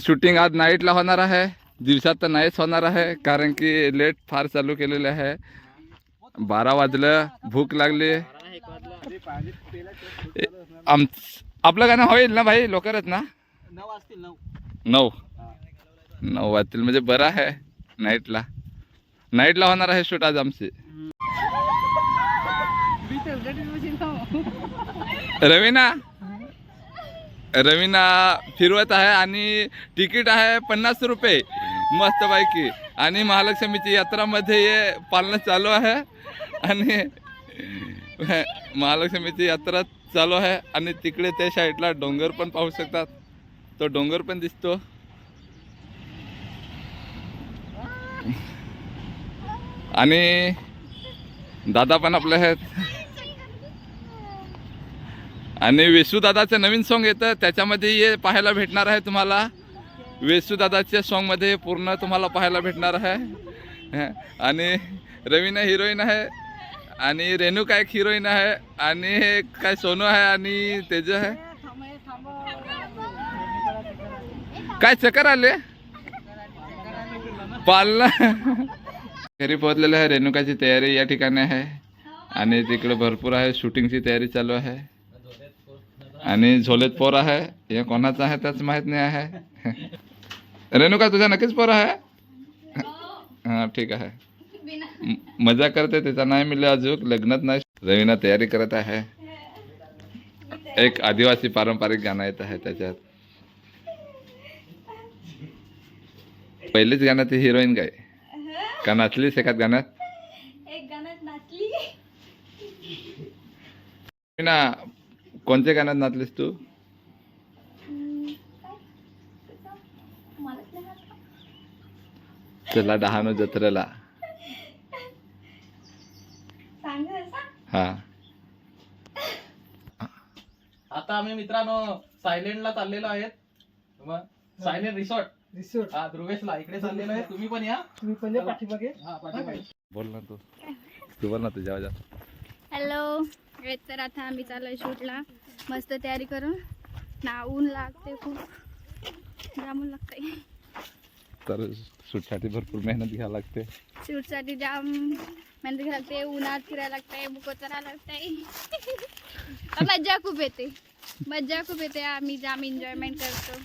Shooting आज नाईटला होणार आहे. दिवसात तर नाहीच होणार आहे कारण की लेट फार चालू केलेले आहे. बारा वाजलं भूक लागली. आम आपलं गाणं होईल ना भाई लवकरच ना? नऊ नऊ. वाजतील म्हणजे बरं आहे नाईटला नाईटला होणार आहे शूट आज आमची. रवीना? रवीना फिरवत आहे आणि तिकीट आहे पन्नास रुपये. मस्तपैकी आणि महालक्ष्मीची यात्रामध्ये हे पालन चालू आहे. आणि महालक्ष्मीची यात्रा चालू आहे. आणि तिकडे त्या साईडला डोंगर पण पाहू शकतात. तो डोंगर पण दिसतो. आणि दादा पण आपले आहेत. आणि वेसूदादाचं नवीन सॉन्ग येतं त्याच्यामध्ये हे पाहायला भेटणार आहे तुम्हाला. वेसूदादाच्या सॉन्गमध्ये पूर्ण तुम्हाला पाहायला भेटणार आहे. आणि रवीना हिरोईन आहे आणि रेणुका एक हिरोईन आहे आणि हे काय सोनू आहे आणि तेज आहे. काय चक्कर आले? पालना. घरी पोहोचलेलं आहे रेणुकाची तयारी या ठिकाणी आहे. आणि तिकडे भरपूर आहे शूटिंगची तयारी चालू आहे. आणि झोलेत पोर आहे. हे कोणाचं आहे त्याच माहीत नाही आहे. रेणुका तुझा नक्कीच पोर आहे? हां ठीक आहे. मजा करते त्याचा नाही मिळाला अजून. लग्नात नाही. रवीना तयारी करत आहे. एक आदिवासी पारंपरिक गाणं येत आहे त्याच्यात. पहिलेच गाण्यात हिरोईन काय का नाचलीस एखाद गाण्यात? एक गाण्यात नाचली. ना कोणत्या गाण्यात नाचलीस तू. चला डहाणू जत्रेला. हा. आता आम्ही मित्रांनो सायलेंटला चाललेलो आहेत. मग सायलेंट रिसॉर्ट. रिसोर्ट. हा ध्रुवेशला इकडे चाललेलो आहे. तुम्ही पण या. तुम्ही पण या पाठीमागे. हा पाठीमागे. बोल ना तू. तू बोल ना तुझ्या जा. हॅलो तर आता आम्ही चाललोय शूटला. मस्त तयारी करून ना ऊन लागते खूप. जामून लागते तर शूटसाठी भरपूर मेहनत घ्यावी लागते. शूटसाठी जाम मेहनत घ्यायला लागते उन्हात फिरायला लागतंय बुको चरायला लागतंय. पण मज्जा खूप येते. मज्जा खूप येते आम्ही जाम एन्जॉयमेंट करतो.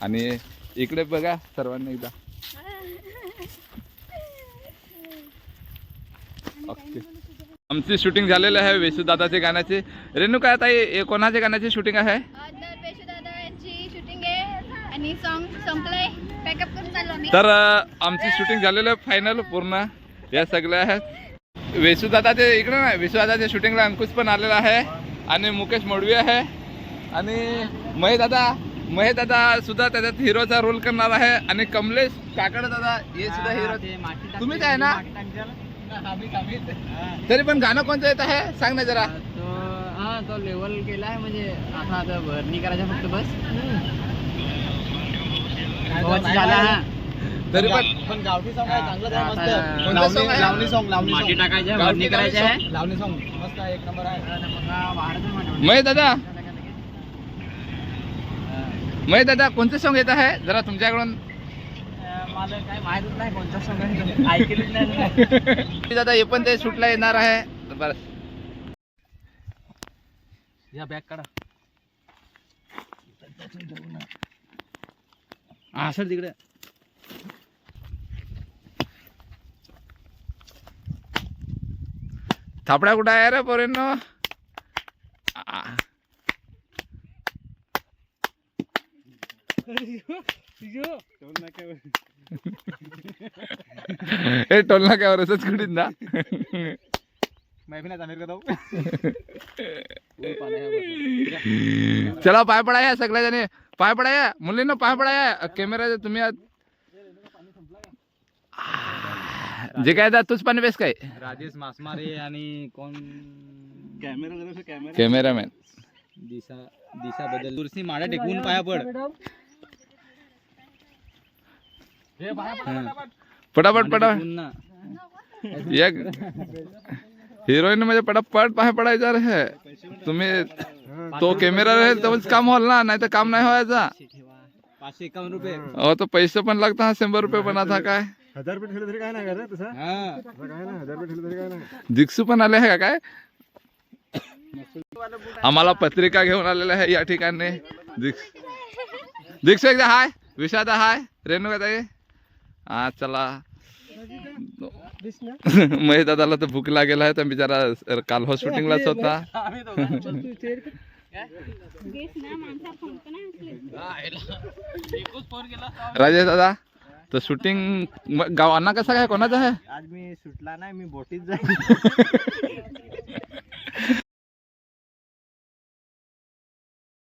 आणि इकडे बघा सर्वांनी एकदा. ओके. आमची शूटिंग झालेली आहे वेसू दादाच्या गाण्याची. रेणुका ताई हे कोणाच्या गाण्याची शूटिंग आहे? तर पेशू दादा यांची शूटिंग आहे आणि सॉन्ग संपलंय. पॅकअप करून चाललो आम्ही तर अ, आमची शूटिंग झालेलं आहे फायनल पूर्ण. या सगळ्या आहेत. वेसू दादाचे इकडे ना वेसू दादाच्या शूटिंगला अंकुश पण आलेला आहे आणि मुकेश मोडवी आहे. आणि महेश दादा महेश दादा सुद्धा त्याच्यात हिरोचा रोल करणार आहे. आणि कमलेश काकड दादा हे सुद्धा हिरो तुम्हीच आहे ना? हा. तरी पण गाणं कोणतं येत आहे सांग ना जरा. तो हा तो लेवल केलाय म्हणजे आता आता भरणी करायचं फक्त बस. झाला हा. तरी पण पण गावठी सॉंग आहे चांगलं आहे आता- मस्त. कोणतं song आहे? लावणी सॉंग लावणी माती song. टाकायचं गावठी भरणी करायचं लावणी आहे. लावणी सॉंग मस्त आहे एक नंबर आहे. महेश दादा. दादा कोणतं सॉन्ग येत आहे जरा तुमच्याकडून दादा हे पण ते शूटला येणार आहे. बरं. या बॅग काढा. हा सर तिकडे. थापड्या कुठं आहे रे पोरेंनो? आ. हे टोल नाक्यावर असंच कुठीत ना? मैं भी ना जाने का चला पाय पडाया सगळ्या जणी पाय पडाया. मुलींना पाय पडाया. कॅमेरा तुम्ही जे काय तूच पाणी बेस काय? राजेश मासमारे आणि कोण? Camera camera cameraman. दिशा दिशा बदल तुरसी माडा टेकून पाया पड. पटापट पटा. एक हिरोईन म्हणजे पटापट पाय पडायचा रे तुम्ही तो कॅमेरा राहील तेव्हाच काम होईल ना नाही तर काम नाही व्हायचा पाचशे एकावन्न रुपये. अहो तो पैसे पण लागता हा शंभर रुपये पण आता काय? हजार रुपये ठेवले तरी काय नाही का तसं? हा. तसं काय ना हजार रुपये ठेवले तरी काय नाही. दिक्सू पण आले आहे का काय? आम्हाला पत्रिका घेऊन आलेल्या आहे या ठिकाणी. दिक्स दिक्स एकदा हाय विषादा हाय रेणुका ताई हा चला. महेश दादाला तर भूक लागेल आहे तर बिचारा काल हॉस्पिटललाच होता. आम्ही दोघं गेस ना माणसा फोन पण असले एकूच फोन केला राजेश दादा तर शूटिंग गावांना कसं काय? कोणाचं आहे? आज मी सुटला नाही मी बोटीत जाईल